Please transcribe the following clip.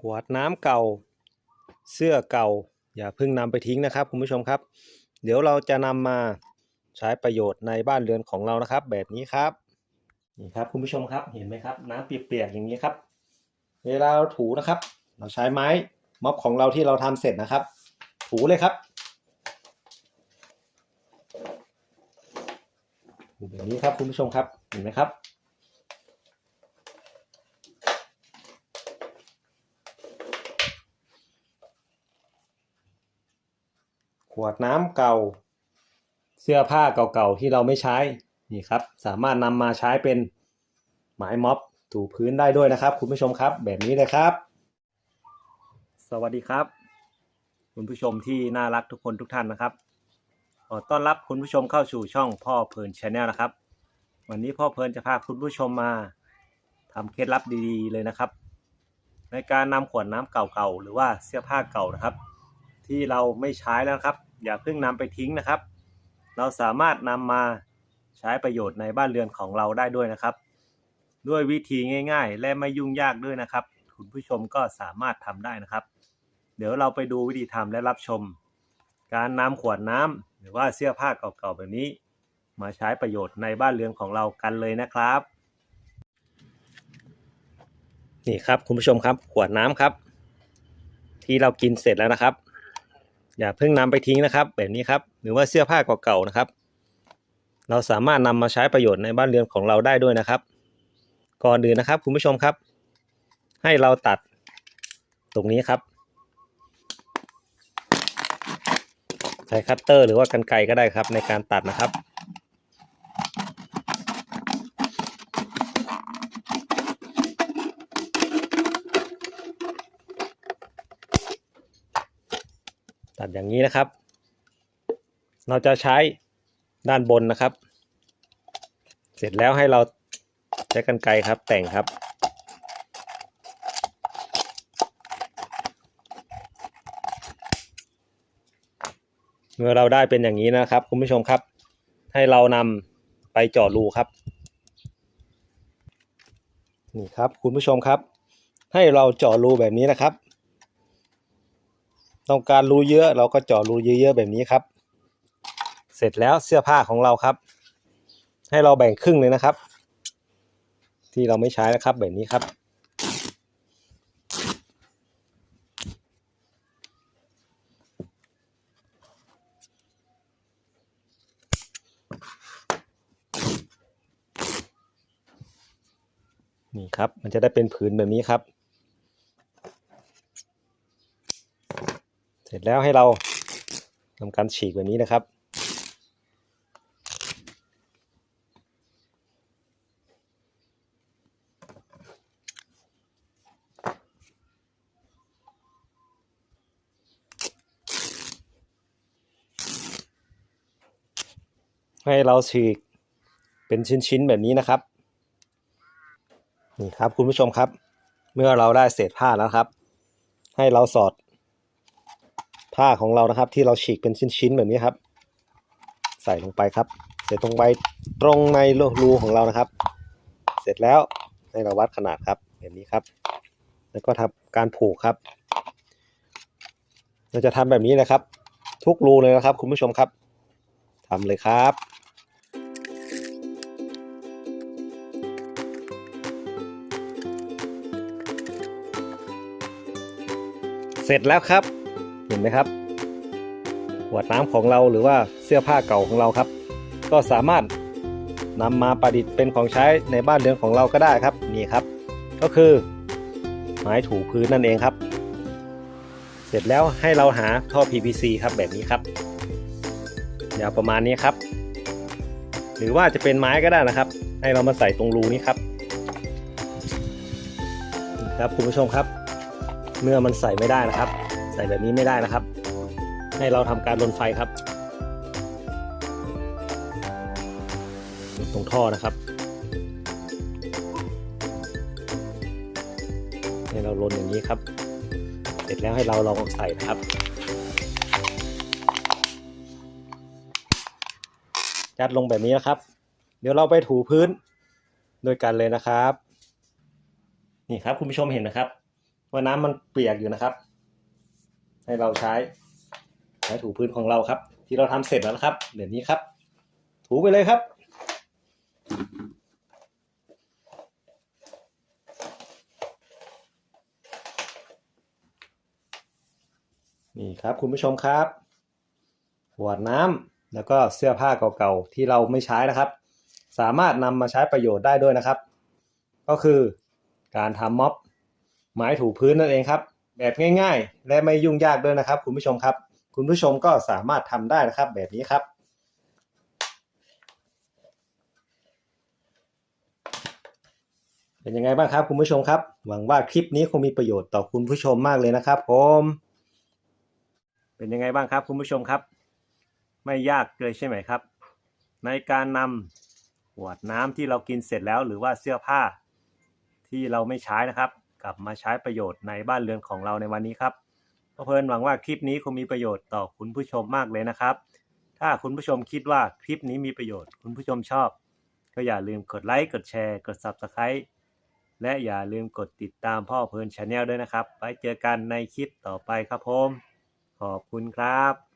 ขวดน้ำเก่า เสื้อเก่า อย่าเพิ่งนำไปทิ้งนะครับคุณผู้ชมครับ เดี๋ยวเราจะนำมาใช้ประโยชน์ในบ้านเรือนของเรานะครับ แบบนี้ครับนี่ครับคุณผู้ชมครับเห็นไหมครับ น้ำเปียกๆอย่างนี้ครับ เวลาเราถูนะครับ เราใช้ไม้ม็อบของเราที่เราทำเสร็จนะครับ ถูเลยครับถูแบบนี้ครับคุณผู้ชมครับเห็นไหมครับ วดน้ำเก่า เสื้อผ้าเก่าๆที่เราไม่ใช้นี่ครับ สามารถนำมาใช้เป็นไม้ม็อบถูพื้นได้ด้วยนะครับ คุณผู้ชมครับ แบบนี้เลยครับ สวัสดีครับ คุณผู้ชมที่น่ารักทุกคนทุกท่านนะครับขอต้อนรับคุณผู้ชมเข้าสู่ช่องพ่อเพลินชาแนลนะครับ วันนี้พ่อเพลินจะพาคุณผู้ชมมาทำเคล็ดลับดีๆเลยนะครับ ในการนำขวดน้ำเก่าๆหรือว่าเสื้อผ้าเก่านะครับ ที่เราไม่ใช้แล้วครับ อย่าเพิ่งนำไปทิ้งนะครับ เราสามารถนำมาใช้ประโยชน์ในบ้านเรือนของเราได้ด้วยนะครับ ด้วยวิธีง่าย ๆ และไม่ยุ่งยากด้วยนะครับ คุณผู้ชมก็สามารถทำได้นะครับ เดี๋ยวเราไปดูวิธีทำและรับชม การนำขวดน้ำหรือว่าเสื้อผ้าเก่าๆแบบนี้ มาใช้ประโยชน์ในบ้านเรือนของเรากันเลยนะครับนี่ครับคุณผู้ชมครับขวดน้ำครับ ที่เรากินเสร็จแล้วนะครับ อย่าเพิ่งนำไปทิ้งนะครับ แบบนี้ครับหรือว่าเสื้อผ้าเก่าๆนะครับ เราสามารถนำมาใช้ประโยชน์ในบ้านเรือนของเราได้ด้วยนะครับ ก่อนอื่นนะครับคุณผู้ชมครับ ให้เราตัดตรงนี้ครับใช้คัตเตอร์หรือว่ากันไกรก็ได้ครับในการตัดนะครับ ตัดอย่างนี้นะครับ เราจะใช้ด้านบนนะครับ เสร็จแล้วให้เราใช้กันไกรครับแต่งครับ เมื่อเราได้เป็นอย่างนี้นะครับคุณผู้ชมครับ ให้เรานำไปเจาะรูครับนี่ครับคุณผู้ชมครับ ให้เราเจาะรูแบบนี้นะครับ ต้องการรูเยอะ เราก็เจาะรูเยอะๆแบบนี้ครับ เสร็จแล้วเสื้อผ้าของเราครับ ให้เราแบ่งครึ่งเลยนะครับ ที่เราไม่ใช้นะครับแบบนี้ครับนี่ครับ มันจะได้เป็นผืนแบบนี้ครับ เสร็จแล้วให้เราทำการฉีกแบบนี้นะครับ ให้เราฉีกเป็นชิ้นๆแบบนี้นะครับนี่ครับคุณผู้ชมครับ เมื่อเราได้เศษผ้าแล้วครับ ให้เราสอด ผ้าของเรานะครับ ที่เราฉีกเป็นชิ้นๆแบบนี้ครับ ใส่ลงไปครับ ใส่ตรงไปตรงในรูของเรานะครับ เสร็จแล้วให้เราวัดขนาดครับแบบนี้ครับ แล้วก็ทำการผูกครับ เราจะทำแบบนี้นะครับ ทุกรูเลยนะครับ คุณผู้ชมครับทำเลยครับเสร็จแล้วครับ เห็นไหมครับขวดน้ำของเราหรือว่าเสื้อผ้าเก่าของเราครับ ก็สามารถนำมาประดิษฐ์เป็นของใช้ในบ้านเรือนของเราก็ได้ครับนี่ครับ ก็คือไม้ถูพื้นนั่นเองครับ เสร็จแล้วให้เราหาท่อ PVC ครับแบบนี้ครับยาวประมาณนี้ครับ หรือว่าจะเป็นไม้ก็ได้นะครับ ให้เรามาใส่ตรงรูนี้ครับครับคุณผู้ชมครับ เมื่อมันใส่ไม่ได้นะครับ ส่แบบนี้ไม่ได้นะครับ ให้เราทำการลนไฟครับ ตรงท่อนะครับ ให้เราลนอย่างนี้ครับ เสร็จแล้วให้เราลองใส่นะครับ ยัดลงแบบนี้นะครับ เดี๋ยวเราไปถูพื้นด้วยกันเลยนะครับ นี่ครับคุณผู้ชมเห็นนะครับ ว่าน้ำมันเปียกอยู่นะครับ ให้เราใช้ใช้ถูพื้นของเราครับ ที่เราทำเสร็จแล้วนะครับเดี๋ยวนี้ครับ ถูไปเลยครับนี่ครับคุณผู้ชมครับขวดน้ำแล้วก็เสื้อผ้าเก่าๆที่เราไม่ใช้นะครับ สามารถนำมาใช้ประโยชน์ได้ด้วยนะครับ ก็คือการทำม็อบไม้ถูพื้นนั่นเองครับ แบบง่าย ๆ และไม่ยุ่งยากด้วยนะครับ คุณผู้ชมครับ คุณผู้ชมก็สามารถทำได้นะครับ แบบนี้ครับเป็นยังไงบ้างครับคุณผู้ชมครับ หวังว่าคลิปนี้คงมีประโยชน์ต่อคุณผู้ชมมากเลยนะครับ ผม เป็นยังไงบ้างครับ คุณผู้ชมครับ ไม่ยากเลยใช่ไหมครับ ในการนำขวดน้ำที่เรากินเสร็จแล้ว หรือว่าเสื้อผ้าที่เราไม่ใช้นะครับ กลับมาใช้ประโยชน์ในบ้านเรือนของเราในวันนี้ครับเพลินหวังว่าคลิปนี้คงมีประโยชน์ต่อคุณผู้ชมมากเลยนะครับ ถ้าคุณผู้ชมคิดว่าคลิปนี้มีประโยชน์ คุณผู้ชมชอบ ก็อย่าลืมกดไลค์กดแชร์ กด Subscribe และอย่าลืมกดติดตามพ่อเพลินชาแนลด้วยนะครับ ไว้เจอกันในคลิปต่อไปครับผม ขอบคุณครับ